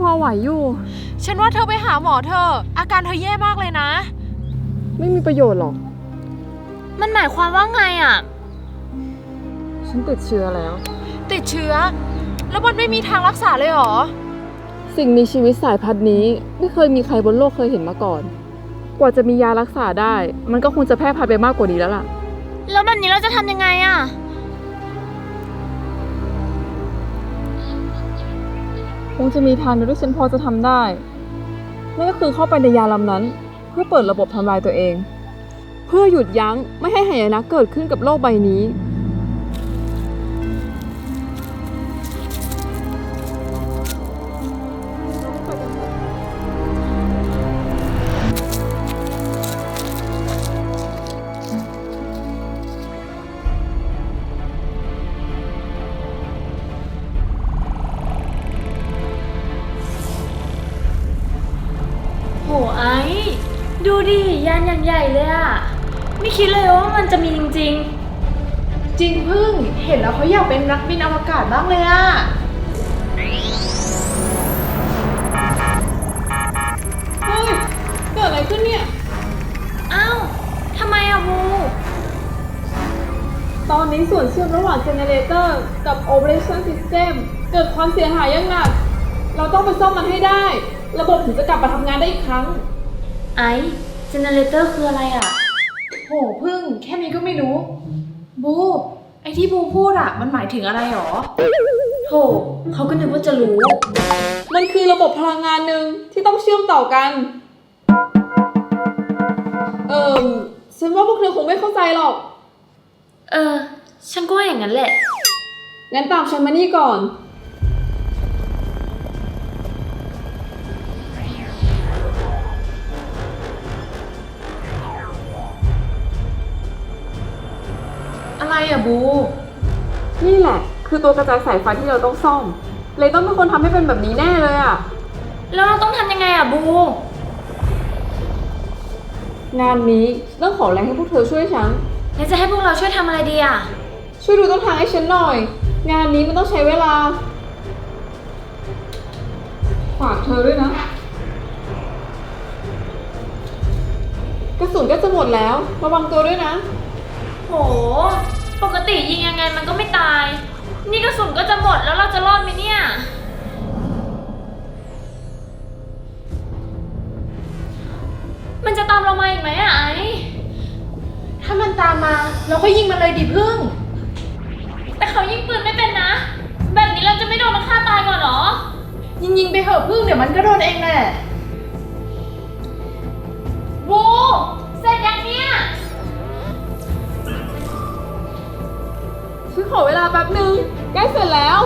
พอไหวอยู่ ฉันว่าเธอไปหาหมอเธอะอาการเธอแย่มากเลยนะ ไม่มีประโยชน์หรอก มันหมายความว่าไงอะฉันติดเชื้อแล้ว ติดเชื้อ แล้วมันไม่มีทางรักษาเลยเหรอ สิ่งมีชีวิตสายพันธุ์นี้ ไม่เคยมีใครบนโลกเคยเห็นมาก่อน กว่าจะมียารักษาได้ มันก็คงจะแพร่พันธุ์ไปมากกว่านี้แล้วล่ะ แล้วแบบนี้เราจะทำยังไงอะ คงจะมีทางเดียวที่ฉันพอจะทำได้ นั่นก็คือเข้าไปในยาลำนั้น เพื่อเปิดระบบทำลายตัวเอง เพื่อหยุดยั้งไม่ให้หายนะเกิดขึ้นกับโลกใบนี้ ดูดิยานอย่างใหญ่เลยอะไม่คิดเลยว่ามันจะมีจริงจริงพึ่งเห็นแล้วเขาอยากเป็นนักบินอวกาศบ้างเลยอะเฮ้ยเกิดอะไรขึ้นเนี่ย ๆอ้าวทำไมอะบูตอนนี้ส่วนเชื่อมระหว่างเจเนเรเตอร์กับ Operation System เกิดความเสียหายอย่างหนัก เราต้องไปซ่อมมันให้ได้ ระบบถึงจะกลับมาทำงานได้อีกครั้ง ไอ้เจเนเรเตอร์คืออะไรอะ โหพึ่งแค่นี้ก็ไม่รู้ บู ไอที่บูพูดอะมันหมายถึงอะไรหรอ โถเขาก็นึกว่าจะรู้ มันคือระบบพลังงานหนึ่งที่ต้องเชื่อมต่อกัน เออฉันว่าพวกเธอคงไม่เข้าใจหรอก เออ ฉันก็ว่าอย่างนั้นแหละ งั้นตามฉันมานี่ก่อน อะไรอะบู นี่แหละ คือตัวกระจายสายไฟที่เราต้องซ่อม เลยต้องเป็นคนทำให้เป็นแบบนี้แน่เลยอะแล้วเราต้องทำยังไงอะบู งานนี้ต้องขอแรงให้พวกเธอช่วยฉัน แล้วจะให้พวกเราช่วยทำอะไรดีอะช่วยดูต้นทางให้ฉันหน่อย งานนี้มันต้องใช้เวลา ฝากเธอด้วยนะ กระสุนก็จะหมดแล้ว ระวังตัวด้วยนะ โห ปกติยิงยังไงมันก็ไม่ตาย นี่กระสุนก็จะหมดแล้วเราจะรอดไหมเนี่ย มันจะตามเรามาอีกไหมอะไอ้ถ้ามันตามมา เราก็ยิงมันเลยดิพึ่ง แต่เขายิงปืนไม่เป็นนะ แบบนี้เราจะไม่โดนมันฆ่าตายก่อนเหรอ ยิงยิงๆไปเถอะพึ่งเดี๋ยวมันก็โดนเองแหละ บูเสร็จยังเนี่ย ฉันขอเวลาแป๊บนึงใกล้เสร็จแล้ว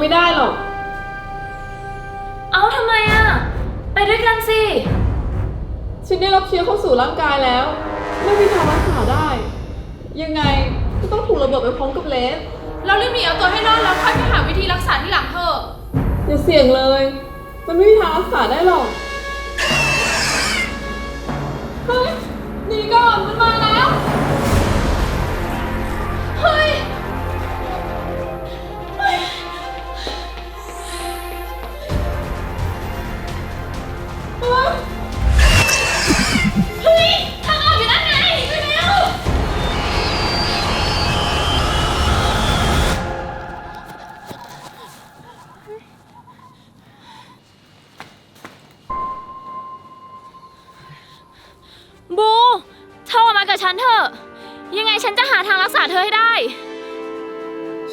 ไม่ได้หรอก เอาทำไมอะไปด้วยกันสิ ฉันได้รับเชื้อเข้าสู่ร่างกายแล้ว ไม่มีทางรักษาได้ ยังไงก็ต้องถูกระเบิดไปพร้อมกับเลสเรารีบหนีเอาตัวให้รอดแล้วค่อยไปหาวิธีรักษาที่หลังเถอะ อย่าเสี่ยงเลย มันไม่มีทางรักษาได้หรอก เฮ้ยหนีก่อนมันมาแล้ว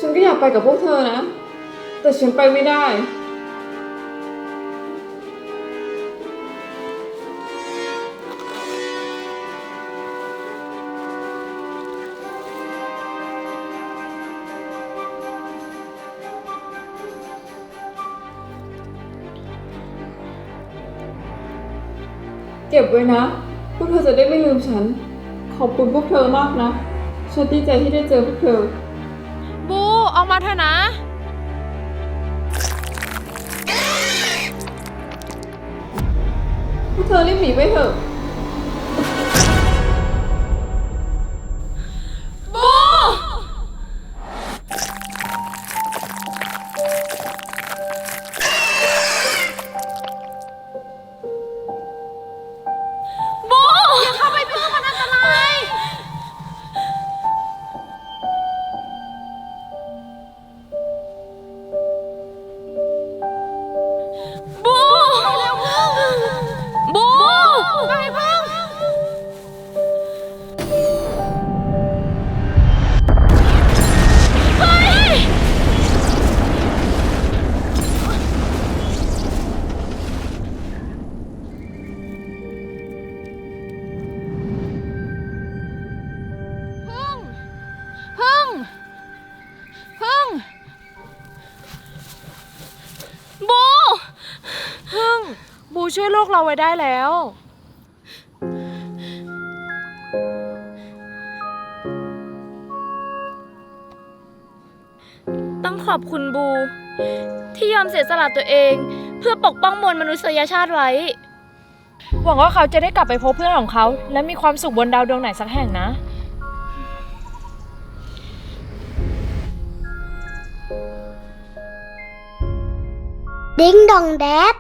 ฉันก็อยากไปกับพวกเธอนะ แต่ฉันไปไม่ได้ เก็บไว้นะ พวกเธอจะได้ไม่ลืมฉัน ขอบคุณพวกเธอมากนะ ฉันดีใจที่ได้เจอพวกเธอ มาเถอะนะ พวกเธอรีบหนีไปเถอะ ช่วยโลกเราไว้ได้แล้ว ต้องขอบคุณบู ที่ยอมเสียสละตัวเอง เพื่อปกป้องมวลมนุษยชาติไว้ หวังว่าเขาจะได้กลับไปพบเพื่อนของเขา และมีความสุขบนดาวดวงไหนสักแห่งนะ Ding dong dad